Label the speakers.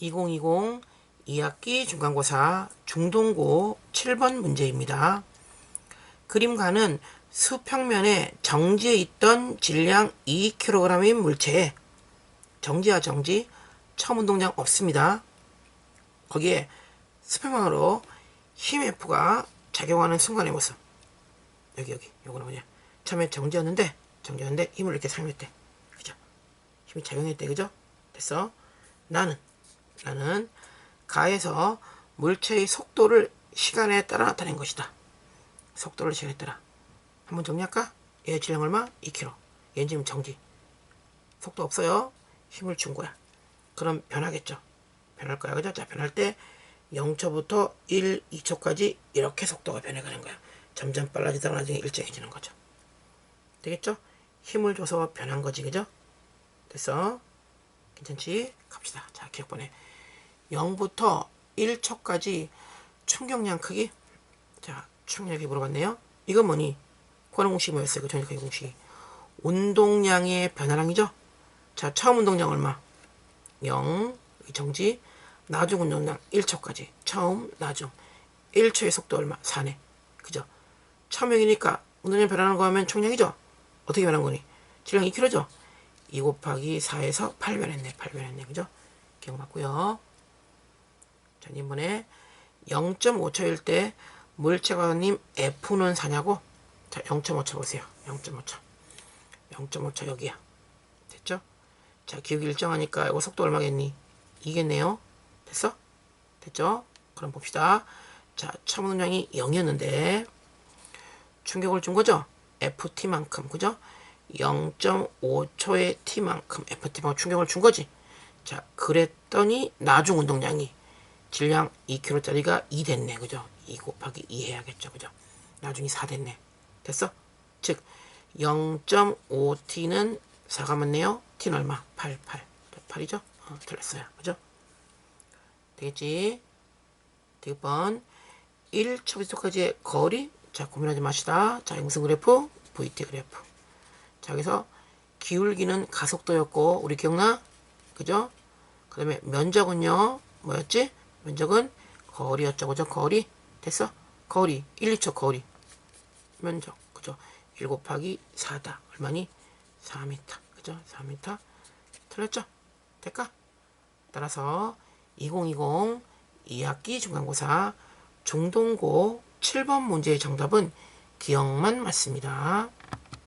Speaker 1: 2020 2학기 중간고사 중동고 7번 문제입니다. 그림과는 수평면에 정지해 있던 질량 2kg인 물체에 정지와 정지, 처음 운동량 없습니다. 거기에 수평망으로 힘 F가 작용하는 순간의 모습. 여기 여기 요거는 뭐냐? 처음에 정지였는데 정지였는데 힘을 이렇게 사용했대. 그죠? 힘이 작용했대. 그죠? 됐어? 나는 나는 가에서 물체의 속도를 시간에 따라 나타낸 것이다. 속도를 시간에 따라. 한번 정리할까? 얘 질량 얼마? 2kg. 얘는 지금 정지. 속도 없어요. 힘을 준 거야. 그럼 변하겠죠. 변할 거야. 그죠? 자, 변할 때 0초부터 1, 2초까지 이렇게 속도가 변해가는 거야. 점점 빨라지다가 나중에 일정해지는 거죠. 되겠죠? 힘을 줘서 변한 거지. 그죠? 됐어? 괜찮지? 갑시다. 자, 기억 보내. 0부터 1초까지 충격량 크기. 자, 충격이 물어봤네요. 이건 뭐니? 고난 공식이 뭐였어요? 그 전역하기 공식이. 운동량의 변화량이죠? 자, 처음 운동량 얼마? 0, 정지. 나중 운동량 1초까지. 처음, 나중. 1초의 속도 얼마? 4네. 그죠? 처음이니까 운동량 변하는 거 하면 총량이죠? 어떻게 변한 거니? 질량 2kg죠? 2 곱하기 4에서 8 변했네. 8 변했네. 그죠? 기억 맞고요. 자, 이번에 0.5초일 때 물체관님 F는 4냐고? 자, 0.5초 보세요. 0.5초. 0.5초 여기야. 됐죠? 자, 기울기 일정하니까 이거 속도 얼마겠니? 이겠네요. 됐어? 됐죠? 그럼 봅시다. 자, 처음 운량이 0이었는데 충격을 준 거죠? FT만큼, 그죠? 0.5초의 T만큼 FT만큼 충격을 준 거지. 자, 그랬더니 나중 운동량이 질량 2kg짜리가 2 됐네. 그죠? 2 곱하기 2 해야겠죠. 그죠? 나중에 4 됐네. 됐어? 즉 0.5t는 4가 맞네요. t는 얼마? 8, 8. 8이죠? 어, 틀렸어요. 그죠? 되겠지? 대번 1초부터까지의 거리 자 고민하지 마시다. 자 무슨 그래프? VT 그래프. 자 여기서 기울기는 가속도였고 우리 기억나? 그죠? 그 다음에 면적은요 뭐였지? 면적은 거리였죠. 그죠? 거리 됐어? 거리 1, 2초 거리 면적 그죠? 1 곱하기 4다. 얼마니? 4m. 그죠? 4m. 틀렸죠? 될까? 따라서 2020 2학기 중간고사 중동고 7번 문제의 정답은 기억만 맞습니다.